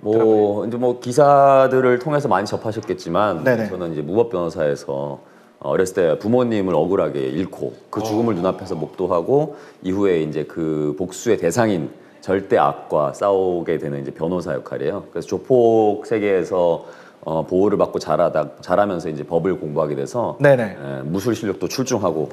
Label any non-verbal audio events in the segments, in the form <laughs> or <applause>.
뭐 이제 뭐 기사들을 통해서 많이 접하셨겠지만 네네. 저는 이제 무법 변호사에서 어렸을 때 부모님을 억울하게 잃고 그 죽음을 눈앞에서 목도하고 이후에 이제 그 복수의 대상인 절대 악과 싸우게 되는 이제 변호사 역할이에요. 그래서 조폭 세계에서 어, 보호를 받고 자라다 자라면서 이제 법을 공부하게 돼서 네네. 예, 무술 실력도 출중하고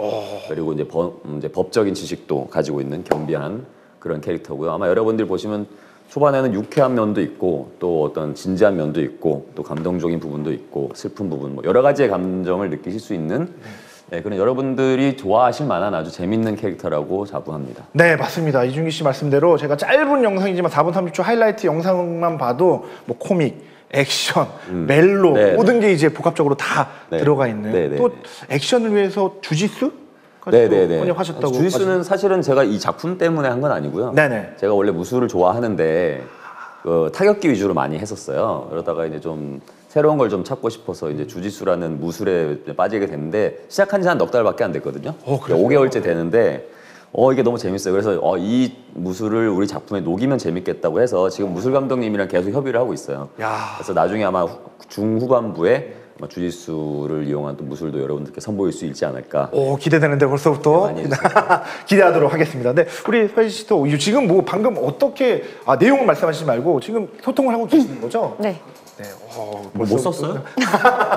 그리고 이제, 법, 이제 법적인 지식도 가지고 있는 겸비한 그런 캐릭터고요. 아마 여러분들 보시면 초반에는 유쾌한 면도 있고 또 어떤 진지한 면도 있고 또 감동적인 부분도 있고 슬픈 부분 뭐 여러 가지의 감정을 느끼실 수 있는 예, 그런 여러분들이 좋아하실 만한 아주 재밌는 캐릭터라고 자부합니다. 네, 맞습니다. 이준기 씨 말씀대로 제가 짧은 영상이지만 4분 30초 하이라이트 영상만 봐도 뭐 코믹, 액션, 멜로 네, 모든 게 이제 복합적으로 다 네. 들어가 있는 네, 네, 또 네. 액션을 위해서 주짓수? 네네네. 번역하셨다고. 주짓수는 사실은 제가 이 작품 때문에 한 건 아니고요. 네네. 제가 원래 무술을 좋아하는데 그 타격기 위주로 많이 했었어요. 그러다가 이제 좀 새로운 걸 좀 찾고 싶어서 이제 주짓수라는 무술에 빠지게 됐는데 시작한 지 한 넉 달밖에 안 됐거든요. 어, 그래요? 5개월째 되는데 어 이게 너무 재밌어요. 그래서 어, 이 무술을 우리 작품에 녹이면 재밌겠다고 해서 지금 무술 감독님이랑 계속 협의를 하고 있어요. 야. 그래서 나중에 아마 후- 중후반부에 아마 주짓수를 이용한 또 무술도 여러분들께 선보일 수 있지 않을까. 오 기대되는데 벌써부터 네, <laughs> 기대하도록 하겠습니다. 네, 우리 서희 씨도 이- 지금 뭐 방금 어떻게 아 내용을 말씀하시지 말고 지금 소통을 하고 계시는 거죠? 네. 네. 어, 뭐 벌써- 썼어요?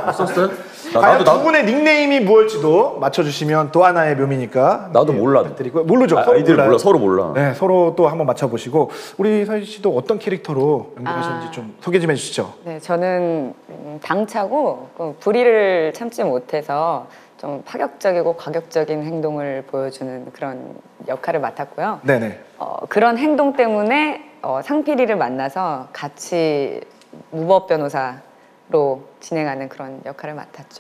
못 <laughs> 썼어요? 나, 과연 나도 두 나도 분의 닉네임이 무엇일지도 맞춰주시면 또 하나의 묘미니까. 나도 네, 몰라. 부탁드리고요. 모르죠. 아, 서로 아이들 몰라요. 몰라 서로 몰라. 네, 서로 또 한번 맞춰보시고 우리 서희 씨도 어떤 캐릭터로 연기하셨는지 아. 좀 소개 좀 해주시죠. 네, 저는 음, 당차고 그 불의를 참지 못해서 좀 파격적이고 과격적인 행동을 보여주는 그런 역할을 맡았고요. 네네. 어, 그런 행동 때문에 어, 상필이를 만나서 같이 무법 변호사로 진행하는 그런 역할을 맡았죠.